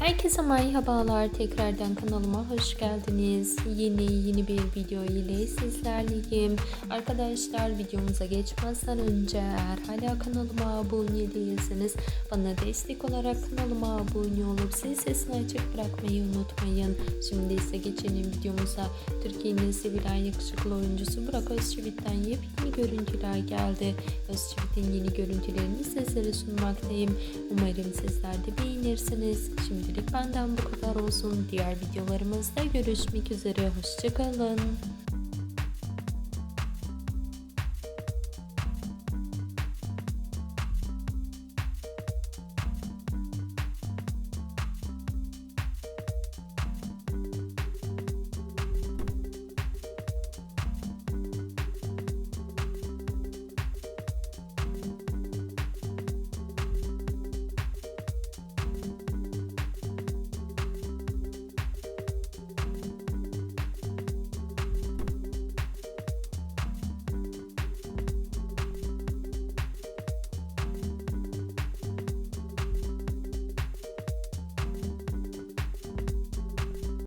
Herkese merhabalar. Tekrardan kanalıma hoş geldiniz. Yeni yeni bir video ile sizlerleyim. Arkadaşlar videomuza geçmezden önce eğer hala kanalıma abone değilseniz bana destek olarak kanalıma abone olup zil sesini açık bırakmayı unutmayın. Şimdi ise geçelim videomuza. Türkiye'nin sevilen yakışıklı oyuncusu Burak Özçivit'ten yepyeni görüntüler geldi. Özçivit'in yeni görüntülerini sizlere sunmaktayım. Umarım sizler de beğenirsiniz. Şimdilik benden bu kadar olsun. Diğer videolarımızda görüşmek üzere. Hoşçakalın.